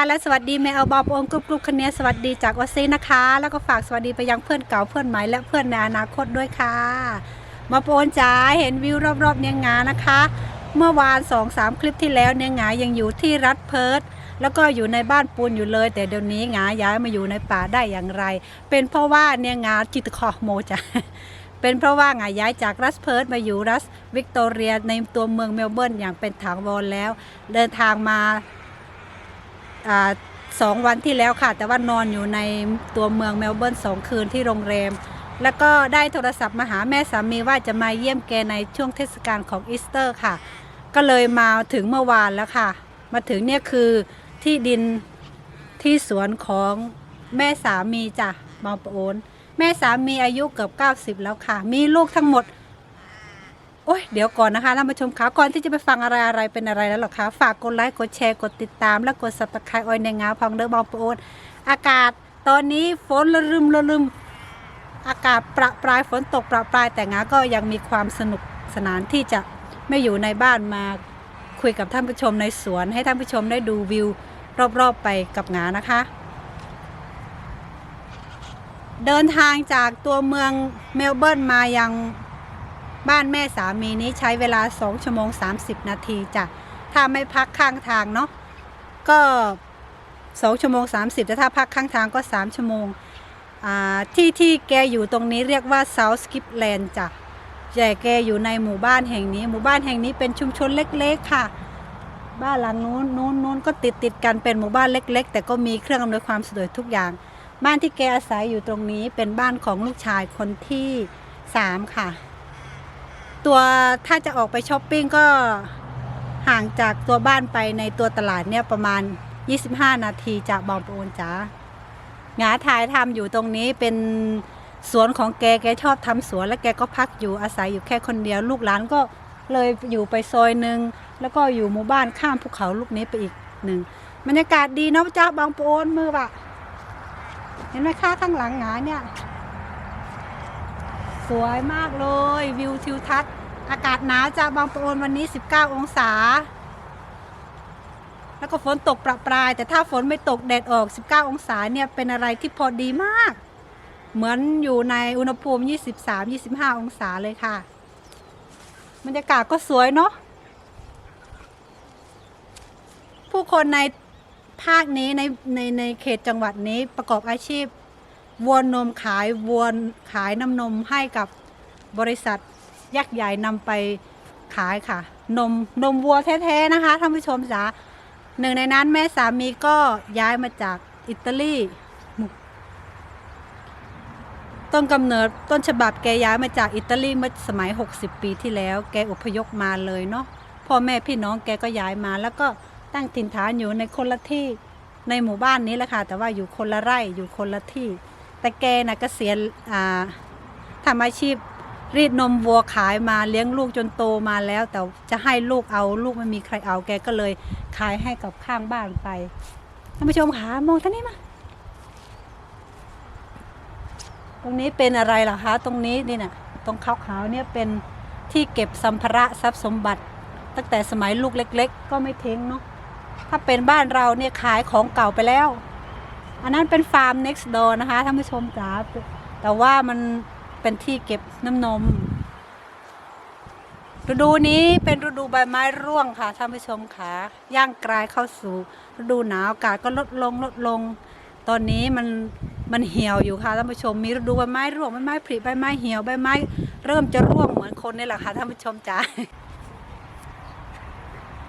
การและสวัสดีแม่เอาบอบองกรุบกรุบคะเนียสวัสดีจากวซีนะคะ แล้วก็ฝากสวัสดีไปยังเพื่อนเก่าเพื่อนใหม่และเพื่อนในอนาคตด้วยค่ะ มาโปนจ๋าเห็นวิวรอบๆเนียงงานะคะ เมื่อวานสองสามคลิปที่แล้วเนียงงายังอยู่ที่รัฐเพิร์ทแล้วก็อยู่ในบ้านปูนอยู่เลย แต่เดี๋ยวนี้งาย้ายมาอยู่ในป่าได้อย่างไร เป็นเพราะว่าเนียงงาจิตคอโมจ้ะเป็นเพราะว่างาย้ายจากรัสเพิร์ทมาอยู่รัสวิกตอเรียในตัวเมืองเมลเบิร์นอย่างเป็นถาวรแล้ว เดินทางมา สองวันที่แล้วค่ะ แต่ว่านอนอยู่ในตัวเมืองเมลเบิร์นสองคืนที่โรงแรม แล้วก็ได้โทรศัพท์มาหาแม่สามีว่าจะมาเยี่ยมแกในช่วงเทศกาลของอีสเตอร์ค่ะ ก็เลยมาถึงเมื่อวานแล้วค่ะ มาถึงเนี่ยคือที่ดินที่สวนของแม่สามีจ้ะบางปโอน แม่สามีอายุเกือบ90 แล้วค่ะ มีลูกทั้งหมด โอ้ยเดี๋ยวก่อนนะคะท่านผู้ชมคะก่อนที่จะไปฟังอะไรอะไรเป็นอะไรแล้วหรอคะฝากกดไลค์กดแชร์กดติดตาม และกดสับตะไคร้ออยในงาพองเดอร์บอมโปนอากาศตอนนี้ฝนระรึมระรึมอากาศประปรายฝนตกประปรายแต่งาก็ยังมีความสนุกสนานที่จะไม่อยู่ในบ้านมาคุยกับท่านผู้ชมในสวน ให้ท่านผู้ชมได้ดูวิวรอบๆไปกับงานะคะ เดินทางจากตัวเมืองเมลเบิร์นมายัง บ้านแม่สามีนี้ใช้เวลา 2 ชั่วโมง 30 นาทีจ้ะ ถ้าไม่พักข้างทางเนาะ ก็ 2 ชั่วโมง 30 แต่ถ้าพักข้างทางก็ 3 ชั่วโมงอ่าที่ที่แกอยู่ตรงนี้เรียกว่า South Skip Land จ้ะแต่แกอยู่ในหมู่บ้านแห่งนี้ หมู่บ้านแห่งนี้เป็นชุมชนเล็กๆค่ะ บ้านหลังนู้นนู้นนู้นก็ติดติดกันเป็นหมู่บ้านเล็ก ๆ แต่ก็มีเครื่องอำนวยความสะดวกทุกอย่าง บ้านที่แกอาศัยอยู่ตรงนี้เป็นบ้านของลูกชายคนที่สามค่ะ ตัวถ้าจะออกไปช้อปปิ้งก็ห่างจากตัวบ้านไปในตัวตลาดเนี่ยประมาณ 25 นาทีจากบางปะโอนจ้าหงาถ่ายทำอยู่ตรงนี้เป็นสวนของแกแกชอบทำสวนแล้วแกก็พักอยู่อาศัยอยู่แค่คนเดียวลูกหลานก็เลยอยู่ไปซอยหนึ่งแล้วก็อยู่หมู่บ้านข้ามภูเขาลูกนี้ไปอีกหนึ่งบรรยากาศดีเนาะจ้าบางปะโอนมือปะเห็นไหมค่าข้างหลังหงาเนี่ย สวยมากเลยวิวทิวทัศน์ อากาศหนาวจากบางปะโอนวันนี้ 19 องศา แล้วก็ฝนตกประปราย แต่ถ้าฝนไม่ตกแดดออก 19 องศาเนี่ยเป็นอะไรที่พอดีมาก เหมือนอยู่ในอุณหภูมิ 23-25 องศาเลยค่ะบรรยากาศก็สวยเนาะผู้คนในภาคนี้ในในในเขตจังหวัดนี้ประกอบอาชีพวัวนมขายวัวขายน้ำนมให้กับบริษัท ยักษ์ใหญ่นำไปขายค่ะ นมนมวัวแท้ๆนะคะท่านผู้ชมจ๋าหนึ่งในนั้นแม่สามีก็ย้ายมาจากอิตาลีต้นกำเนิดต้นฉบับแกย้ายมาจากอิตาลีเมื่อสมัย 60 ปีที่แล้ว แกอพยพมาเลยเนาะพ่อแม่พี่น้องแกก็ย้ายมา แล้วก็ตั้งถิ่นฐานอยู่ในคนละที่ในหมู่บ้านนี้แหละค่ะแต่ว่าอยู่คนละไร่อยู่คนละที่ แต่แกนะเกษียณทำอาชีพ รีดนมวัวขายมาเลี้ยงลูกจนโตมาแล้ว แต่จะให้ลูกเอาลูกไม่มีใครเอาแกก็เลยขายให้กับข้างบ้านไปท่านผู้ชมคะมองท่างนี้มาตรงนี้เป็นอะไรล่ะคะตรงนี้นี่น่ะตรงขาวๆเนี่ยเป็นที่เก็บสัมภาระทรัพย์สมบัติ ตั้งแต่สมัยลูกเล็ก ๆ ก็ไม่ทิ้งเนาะถ้าเป็นบ้านเราเนี่ยขายของเก่าไปแล้ว อันนั้นเป็นฟาร์ม next door นะคะท่านผู้ชมจ๋าแต่ว่ามัน เป็นที่เก็บน้ำนม ฤดูนี้เป็นฤดูใบไม้ร่วงค่ะท่านผู้ชมค่ะย่างกลายเข้าสู่ ฤดูหนาวอากาศก็ลดลงลดลง ตอนนี้มันมันเหี่ยวอยู่ค่ะท่านผู้ชม มีฤดูใบไม้ร่วงใบไม้ผลิใบไม้เหี่ยวใบไม้ เริ่มจะร่วงเหมือนคนนี่แหละค่ะท่านผู้ชมจ๋า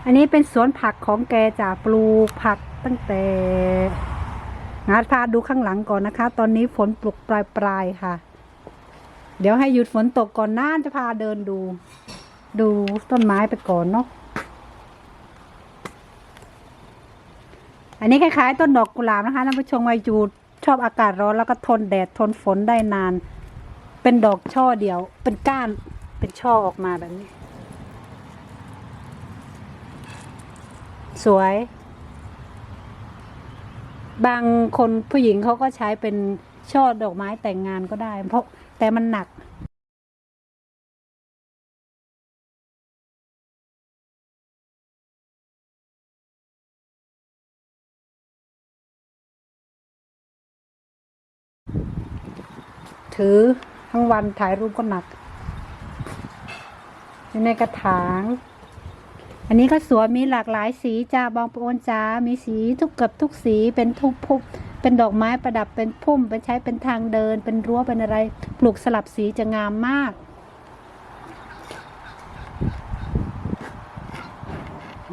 อันนี้เป็นสวนผักของแกจ่าปลูกผักตั้งแต่งาพาดูข้างหลังก่อนนะคะ ตอนนี้ฝนปลุกปลายปลายๆค่ะ เดี๋ยวให้หยุดฝนตกก่อนน่านจะพาเดินดู ดูต้นไม้ไปก่อนเนาะ อันนี้คล้ายๆ ต้นดอกกุหลาบนะคะท่านผู้ชมวัยจูดชอบอากาศร้อนแล้วก็ทนแดดทนฝนได้นาน เป็นดอกช่อเดียว เป็นก้าน เป็นช่อออกมาแบบนี้ สวย บางคนผู้หญิงเขาก็ใช้เป็นช่อดอกไม้แต่งงานก็ได้ เพราะ แต่มันหนักถือทั้งวันถ่ายรูปก็หนักอยู่ในกระถาง อันนี้ก็สวยมีหลากหลายสีจ้าบองโปนจ้ามีสีทุกเกือบทุกสีเป็นทุกพุก เป็นดอกไม้ประดับเป็นพุ่มเป็นใช้เป็นทางเดิน เป็นรั้วเป็นอะไร ปลูกสลับสีจะงามมาก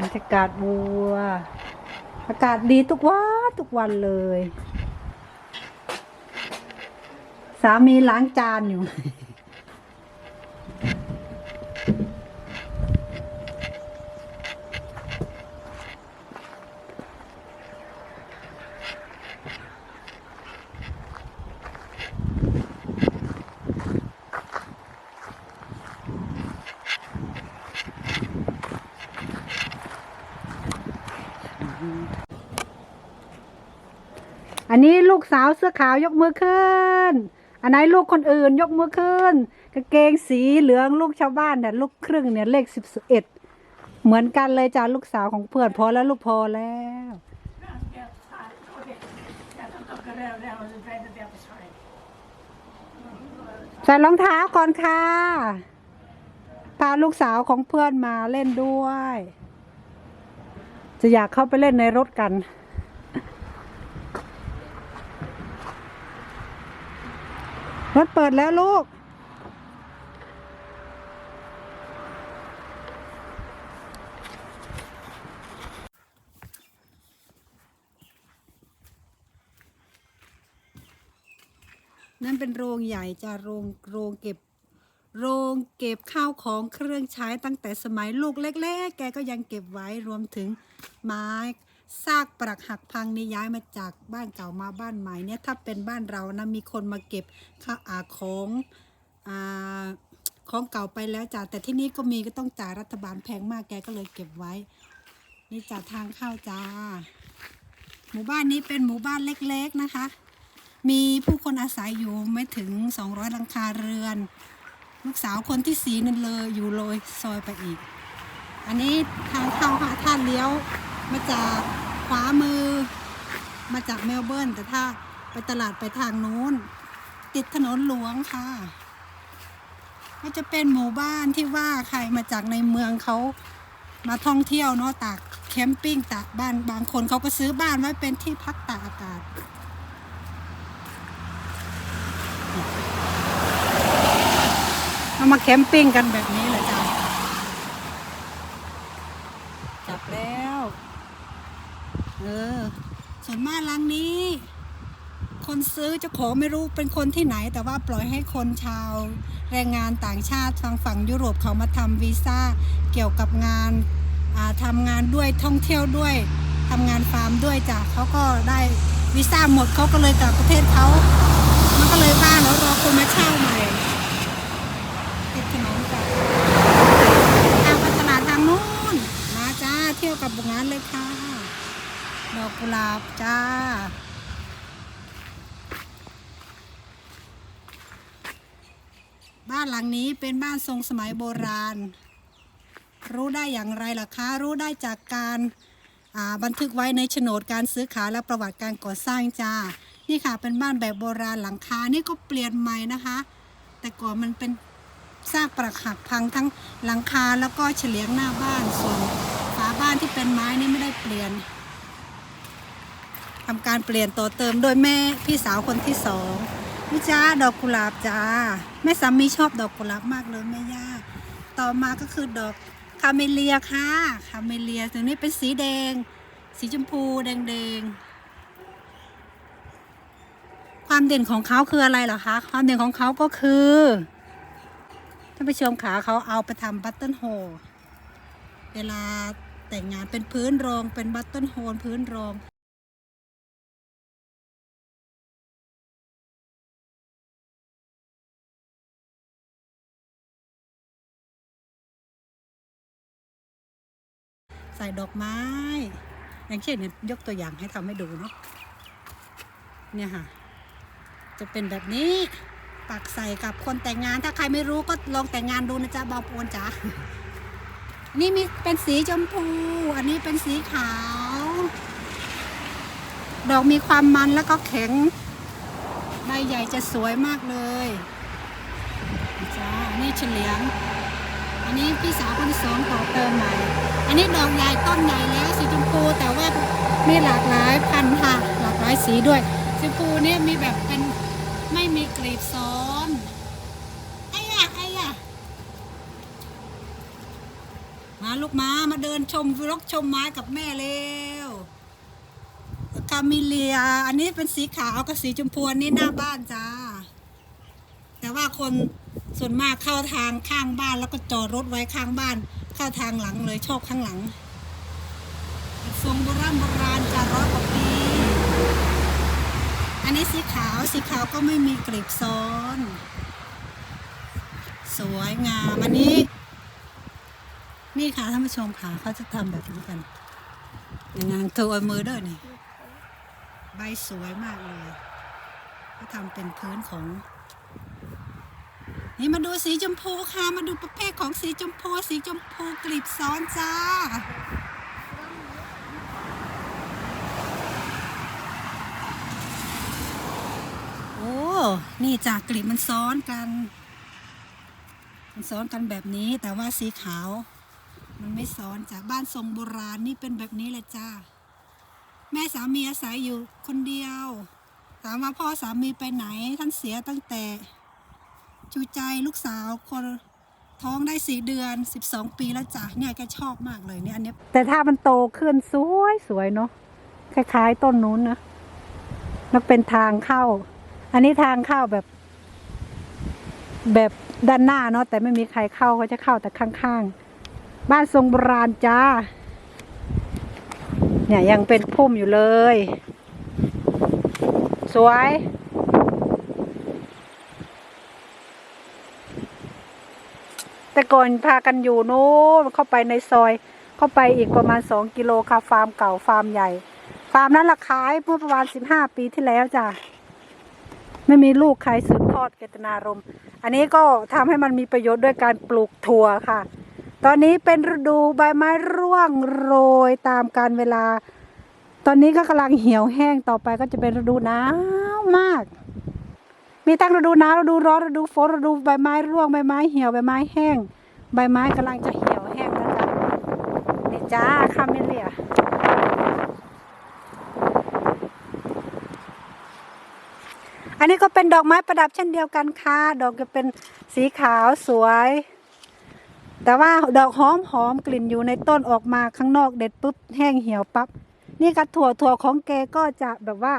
บรรยากาศบัว อากาศดีทุกวันทุกวันเลย สามีล้างจานอยู่ อันนี้ลูกสาวเสื้อขาวยกมือขึ้น อันไหนลูกคนอื่นยกมือขึ้นกางเกงสีเหลืองลูกชาวบ้านเนี่ยลูกครึ่งเนี่ยเลขสิบเอ็ดเหมือนกันเลยจ้าลูกสาวของเพื่อนพอแล้วลูกพอแล้วใส่รองเท้าก่อนค่ะพาลูกสาวของเพื่อนมาเล่นด้วย จะอยากเข้าไปเล่นในรถกัน รถเปิดแล้วลูก นั่นเป็นโรงใหญ่จะโรงโรงเก็บ โรงเก็บข้าวของเครื่องใช้ตั้งแต่สมัยลูกเล็กๆ แกก็ยังเก็บไว้รวมถึงไม้ ซากปรักหักพังนี่ย้ายมาจากบ้านเก่ามาบ้านใหม่เนี่ยถ้าเป็นบ้านเรานะมีคนมาเก็บข้าวอาของอ่าของเก่าไปแล้วจ้ะแต่ที่นี่ก็มีก็ต้องจ่ายรัฐบาลแพงมากแกก็เลยเก็บไว้ นี่จ้ะทางเข้าจ้า หมู่บ้านนี้เป็นหมู่บ้านเล็กๆนะคะ มีผู้คนอาศัยอยู่ไม่ถึง 200หลังคาเรือน ลูกสาวคนที่สีนั่นเลยอยู่เลยซอยไปอีก อันนี้ทางเข้าค่ะท่านเลี้ยว มาจากขวามือ มาจากเมลเบิร์นแต่ถ้าไปตลาดไปทางนู้น ติดถนนหลวงค่ะ ก็จะเป็นหมู่บ้านที่ว่าใครมาจากในเมืองเขามาท่องเที่ยวเนาะตากแคมปิ้งตากบ้านบางคนเขาก็ซื้อบ้านไว้เป็นที่พักตากอากาศเอามาแคมปิ้งกันแบบนี้เลย ออ ส่วนมากลังนี้ คนซื้อเจ้าของไม่รู้เป็นคนที่ไหน แต่ว่าปล่อยให้คนชาวแรงงานต่างชาติทางฝั่งยุโรปเขามาทำวีซ่าเกี่ยวกับงานาทำงานด้วยท่องเที่ยวด้วยทำงานฟาร์มด้วยจ้ะเขาก็ได้วีซ่าหมดเขาก็เลยกลับประเทศเขามันก็เลยบ้านแล้วรอคนมาเช่าใหม่ติดถนนกับทางตลาดทางนู้นมาจ้าเที่ยวกับบุงานเลยค่ะ ดอกกุหลาบจ้า บ้านหลังนี้เป็นบ้านทรงสมัยโบราณ รู้ได้อย่างไรล่ะคะ รู้ได้จากการบันทึกไว้ในโฉนดการซื้อขายและประวัติการก่อสร้างจ้า นี่ค่ะเป็นบ้านแบบโบราณหลังคา นี่ก็เปลี่ยนใหม่นะคะ แต่ก่อนมันเป็นซากปรักหักพังทั้งหลังคาแล้วก็เฉลียงหน้าบ้านส่วนฝาบ้านที่เป็นไม้นี่ไม่ได้เปลี่ยน ทำการเปลี่ยนต่อเติมโดยแม่พี่สาวคนที่สองนี่จ้าดอกกุหลาบจ้าแม่สามีชอบดอกกุหลาบมากเลยแม่ย่าต่อมาก็คือดอกคาเมเลียค่ะคาเมเลียตัวนี้เป็นสีแดง สีชมพูแดงๆความเด่นของเขาคืออะไรเหรอคะความเด่นของเขาก็คือท่านผู้ชมขาเขาเอาไปทำบัตเทิลโฮลเวลาแต่งงานเป็นพื้นรองเป็นบัตเทิลโฮลพื้นรอง ส่ดอกไม้ อย่างเช่นเนี่ยยกตัวอย่างให้ทำให้ดูเนาะเนี่ยค่ะ จะเป็นแบบนี้ปักใส่กับคนแต่งงาน ถ้าใครไม่รู้ก็ลองแต่งงานดูนะจ๊ะบอปวนจ๋าอันนี่มีเป็นสีชมพู อันนี้เป็นสีขาว ดอกมีความมันแล้วก็แข็งใบใหญ่จะสวยมากเลยจ้านี่เฉลียง อันนี้พี่สาวคนที่สองต่อเติมใหม่ อันนี้ดอกใหญ่ต้นใหญ่แล้วสีชมพูแต่ว่ามีหลากหลายพันธุ์ค่ะหลากหลายสีด้วยสีชมพูเนี่ยมีแบบเป็นไม่มีกลีบซ้อนไอ้ยะไอ้ยะมาลูกม้ามาเดินชมรกชมไม้กับแม่เร็วคามิเลีย อันนี้เป็นสีขาวกับสีชมพูนนี้หน้าบ้านจ้า แต่ว่าคน ส่วนมากเข้าทางข้างบ้านแล้วก็จอดรถไว้ข้างบ้าน เข้าทางหลังเลยชอบข้างหลังทรงโบราณโบราณจะร้อยกว่าปีอันนี้สีขาวสีขาวก็ไม่มีกลีบซ้อน สวยงามอันนี้ นี่ค่ะท่านผู้ชมค่ะเขาจะทำแบบนี้กันอย่างนั้นเธอเอามือด้วยนี่ใบสวยมากเลยเขาทำเป็นพื้นของ นี่มาดูสีชมพูค่ะ มาดูประเภทของสีชมพู สีชมพูกลีบซ้อนจ้า โอ้ นี่จากกลีบมันซ้อนกัน มันซ้อนกันแบบนี้ แต่ว่าสีขาว มันไม่ซ้อนจากบ้านทรงโบราณนี่เป็นแบบนี้เลยจ้า แม่สามีอาศัยอยู่คนเดียว ถามว่าพ่อสามีไปไหน ท่านเสียตั้งแต่ จูใจลูกสาวคนท้องได้สี่เดือนสิบสองปีแล้วจ้ะเนี่ยแกชอบมากเลยเนี่ยอันเนี้ยแต่ถ้ามันโตขึ้นสวยสวยเนาะคล้ายๆต้นนู้นนะแล้วเป็นทางเข้า อันนี้ทางเข้าแบบ แบบด้านหน้าเนาะแต่ไม่มีใครเข้าเขาจะเข้าแต่ข้างๆ บ้านทรงโบราณจ้า เนี่ยยังเป็นพุ่มอยู่เลย สวย แต่ก่อนพากันอยู่นู้นเข้าไปในซอย เข้าไปอีกประมาณสองกิโลค่ะฟาร์มเก่าฟาร์มใหญ่ ฟาร์มนั้นราคายเมื่อประมาณสิบห้าปีที่แล้วจ้ะไม่มีลูกใครสืบทอดเจตนารมณ์อันนี้ก็ทำให้มันมีประโยชน์ด้วยการปลูกถั่วค่ะ ตอนนี้เป็นฤดูใบไม้ร่วงโรยตามการเวลา ตอนนี้ก็กำลังเหี่ยวแห้งต่อไปก็จะเป็นฤดูหนาวมาก มีตั้งฤดูหนาวฤดูร้อนฤดูฝนฤดูใบไม้ร่วงใบไม้เหี่ยวใบไม้แห้ง ใบไม้กำลังจะเหี่ยวแห้งแล้วจ้ะนี่จ้าคาเมเลียอันนี้ก็เป็นดอกไม้ประดับเช่นเดียวกันค่ะ ดอกจะเป็นสีขาวสวย แต่ว่าดอกหอมหอมกลิ่นอยู่ในต้นออกมาข้างนอกเด็ดปุ๊บแห้งเหี่ยวปั๊บนี่กระถั่วถั่วของแกก็จะแบบว่า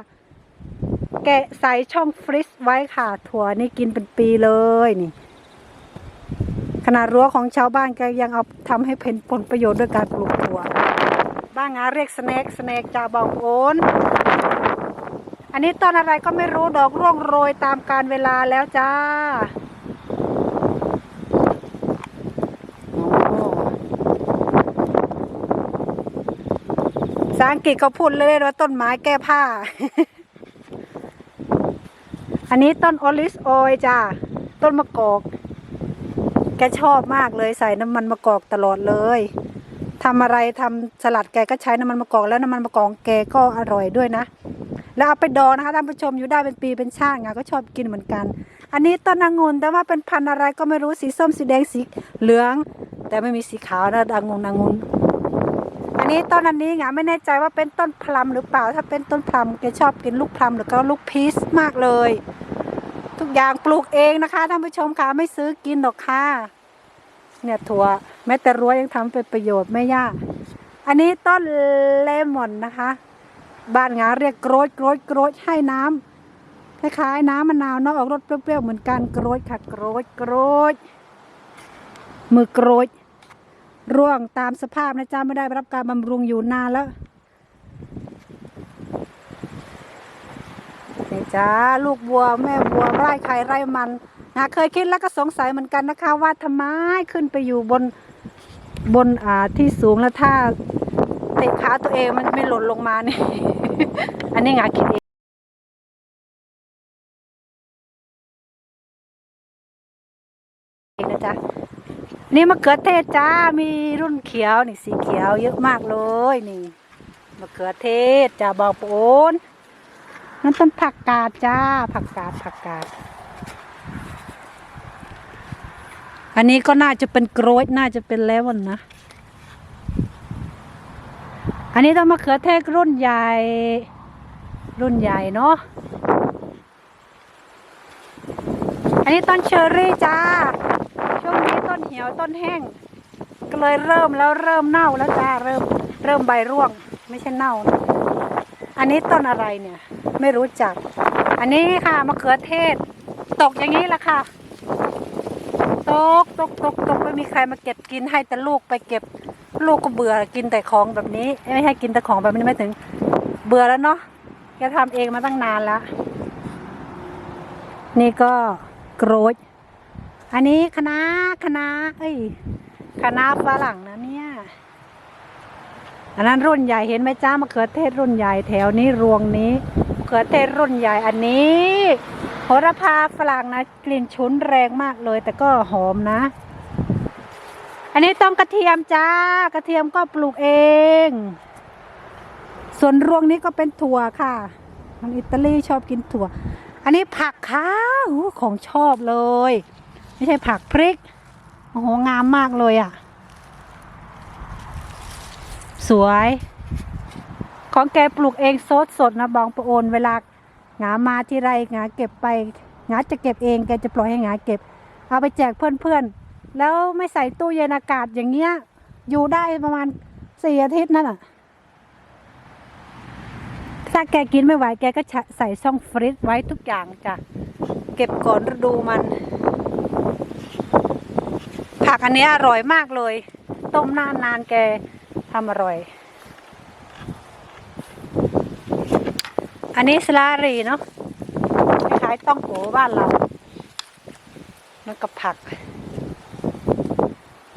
แกะใส่ช่องฟรีซ ไว้ค่ะ ถั่วนี่กินเป็นปีเลยนี่ ขนาดรั้วของชาวบ้านแกยังเอาทำให้เป็นผลประโยชน์ด้วยการปลูกถั่ว บ้างงาเรียกสแน็คสแน็คจาบองโอนอันนี้ต้นอะไรก็ไม่รู้ดอกร่วงโรยตามการเวลาแล้วจ้าโอ้ภาษาอังกฤษเขาพูดเลยว่าต้นไม้แก้ผ้า อันนี้ต้นโอลิสออยจ้าต้นมะกอก แกชอบมากเลยใส่น้ำมันมะกอกตลอดเลยทำอะไรทำสลัดแกก็ใช้น้ำมันมะกอกแล้วน้ำมันมะกอกแกก็อร่อยด้วยนะ แล้วเอาไปดองนะคะท่านผู้ชมอยู่ได้เป็นปีเป็นชาติไงก็ชอบกินเหมือนกัน อันนี้ต้นองุ่นแต่ว่าเป็นพันธุ์อะไรก็ไม่รู้สีส้มสีแดงสีเหลือง แต่ไม่มีสีขาวนะองุ่นองุ่น นนี้ต้นอันนี้ไงไม่แน่ใจว่าเป็นต้นพลัมหรือเปล่า ถ้าเป็นต้นพลัมแกชอบกินลูกพลัมหรือก็ลูกพีชมากเลย ทุกอย่างปลูกเองนะคะท่านผู้ชมค่ะไม่ซื้อกินหรอกค่ะ เนี่ยถั่วแม้แต่รั้วยังทำเป็นประโยชน์ไม่ยาก อันนี้ต้นเลมอนนะคะ บ้านงาเรียกโกรดโกรดโกรดให้น้ำคล้ายๆน้ำมะนาวเนาะออกรสเปรี้ยวๆเหมือนกันโกรดค่ะโกรดโกรดมือโกรด ร่วงตามสภาพนะจ๊ะไม่ได้รับการบำรุงอยู่นานแล้วนี่จ้าลูกวัวแม่วัวไร่ไข่ไร่มันนะเคยคิดแล้วก็สงสัยเหมือนกันนะคะ ว่าทำไมขึ้นไปอยู่บนบนอ่าที่สูงแล้วถ้าเตะขาตัวเองมันไม่หล่นลงมาเนี่ย อันนี้งาคิดเอง นี่มะเขือเทศจ้า มีรุ่นเขียว นี่สีเขียวเยอะมากเลยนี่มะเขือเทศจ้าบอกโอนนั่นต้นผักกาดจ้า ผักกาดผักกาด อันนี้ก็น่าจะเป็นโกรยน่าจะเป็นแล้วนะ อันนี้ต้องมะเขือเทศรุ่นใหญ่ รุ่นใหญ่เนาะ อันนี้ต้นเชอร์รี่จ้า นี้ต้นเหี่ยวต้นแห้ง ก็เลยเริ่มแล้วเริ่มเน่าแล้วจ้าเริ่มเริ่มใบร่วง ไม่ใช่เน่านะอันนี้ต้นอะไรเนี่ย ไม่รู้จัก อันนี้ค่ะมะเขือเทศ ตกอย่างนี้แหละค่ะ ตกตกตกตกไม่มีใครมาเก็บกินให้แต่ลูกไปเก็บ ลูกก็เบื่อกินแต่ของแบบนี้ ไม่ให้กินแต่ของแบบนี้ไม่ถึง เบื่อแล้วเนาะแกทำเองมาตั้งนานแล้ว นี่ก็โกรธ อันนี้คณะคณะเอ้ยคณะฝรั่งนะเนี่ย อันนั้นรุ่นใหญ่เห็นไหมจ้ามะเขือเทศรุ่นใหญ่แถวนี้รวงนี้มะเขือเทศรุ่นใหญ่อันนี้โหระพาฝรั่งนะกลิ่นฉุนแรงมากเลย แต่ก็หอมนะ อันนี้ต้องกระเทียมจ้ากระเทียมก็ปลูกเอง ส่วนรวงนี้ก็เป็นถั่วค่ะคนอิตาลีชอบกินถั่ว อันนี้ผักค่ะของชอบเลย ไม่ใช่ผักพริก โอ้โห งามมากเลยอะ สวย ของแกปลูกเองสดสดนะบองประโอน เวลาหงามาที่ไรหงาเก็บไปหงาจะเก็บเองแกจะปล่อยให้หงาเก็บ เอาไปแจกเพื่อนๆ แล้วไม่ใส่ตู้เย็นอากาศอย่างเงี้ย อยู่ได้ประมาณสี่อาทิตย์นั่นแหะถ้าแกกินไม่ไหวแกก็ใส่ช่องฟรีซไว้ทุกอย่างจ้ะ เก็บก่อนฤดูมัน กอันนี้อร่อยมากเลย ต้มนานนานแกทำอร่อย อันนี้สลารีเนาะคล้ายต้องโกบ้านเรามันกับผัก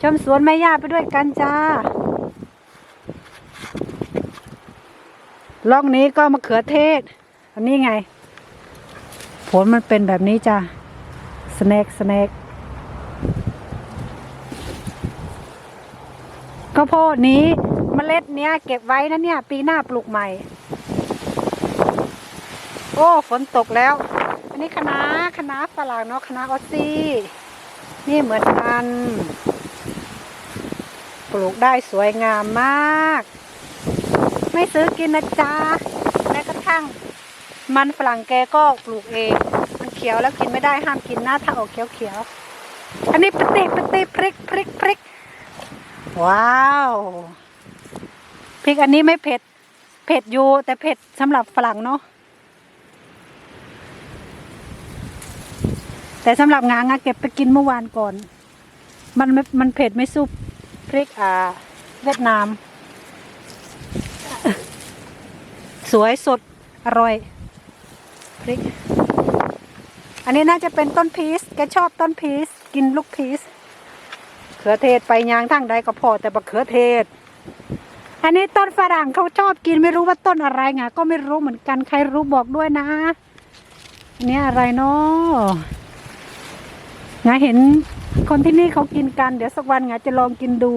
ชมสวนแม่ย่าไปด้วยกันจ้าล่องนี้ก็มะเขือเทศ อันนี้ไง ผลมันเป็นแบบนี้จ้าสแน็คสแน็ค ข้าวโพดนี้เมล็ดเนี้ยเก็บไว้นะเนี่ย ปีหน้าปลูกใหม่ โอ้ฝนตกแล้ว อันนี้คณะน้าคะฝรั่งเนาะคณะออสซี่ นี่เหมือนกัน ปลูกได้สวยงามมาก ไม่ซื้อกินนะจ๊ะแม้กระทั่ง มันฝรั่งแกก็ปลูกเอง มันเขียวแล้วกินไม่ได้ห้ามกินนะถ้าออกเขียวเขียวๆอันนี้ปฏิปฏิพริกพริกพริก ว้าวพริกอันนี้ไม่เผ็ด เผ็ดอยู่แต่เผ็ดสำหรับฝรั่งเนาะแต่สำหรับงางาเก็บไปกินเมื่อวานก่อน มันไม่มันเผ็ดไม่สู้พริกอ่าเวียดนาม สวยสดอร่อยพริก อันนี้น่าจะเป็นต้นพีชแกชอบต้นพีชกินลูกพีช เขือเทศไปยางทั้งใดก็พอแต่บะเขือเทศ อันนี้ต้นฝรั่งเขาชอบกินไม่รู้ว่าต้นอะไรไงก็ไม่รู้เหมือนกันใครรู้บอกด้วยนะอันนี้อะไรเนาะงาเห็นคนที่นี่เขากินกัน เดี๋ยวสักวันงาจะลองกินดู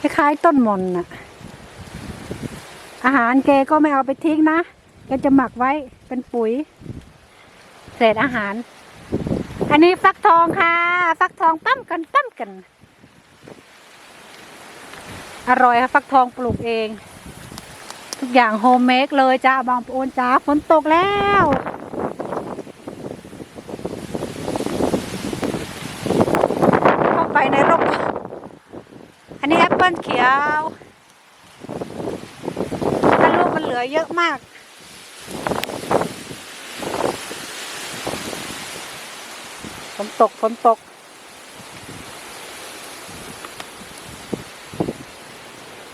คล้ายๆต้นมอนน่ะ อาหารแกก็ไม่เอาไปทิ้งนะแกจะหมักไว้เป็นปุ๋ย เศษอาหาร อันนี้ฟักทองค่ะ ฟักทองปั้มกันปั้มกัน อร่อยค่ะฟักทองปลูกเอง ทุกอย่างโฮมเมดเลยจ้าบางปะโอนจ้าฝนตกแล้วเข้าไปในร่มอันนี้แอปเปิลเขียวถ้าลูกมันเหลือเยอะมาก ฝนตกฝนตก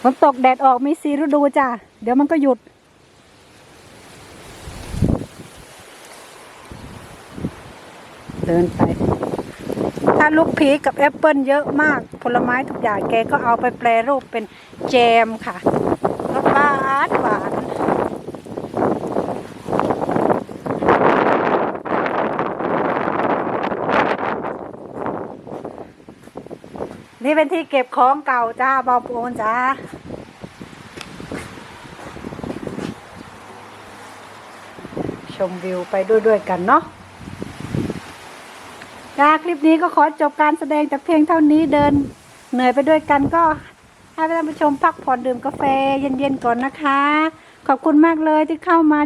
ฝนตกแดดออกมีสีฤดูจ้ะ เดี๋ยวมันก็หยุด เดินไป ถ้าลูกพีกับแอปเปิลเยอะมาก ผลไม้ทุกอย่างแกก็เอาไปแปรรูปเป็นแจมค่ะรสหวานหวาน นี่เป็นที่เก็บของเก่าจ้าบอปูนจ้าชมวิวไปด้วยด้วยกันเนาะจ้าคลิปนี้ก็ขอจบการแสดงแต่เพียงเท่านี้เดิน เหนื่อยไปด้วยกันก็ให้ท่านผู้ชมพักผ่อนดื่มกาแฟเย็นๆก่อนนะคะ ขอบคุณมากเลยที่เข้ามา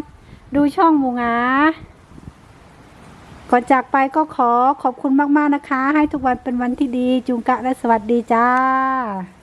ดูช่องหมูงา ก่อนจากไปก็ขอขอบคุณมาก ๆ นะคะ ให้ทุกวันเป็นวันที่ดี จุงกะและสวัสดีจ้า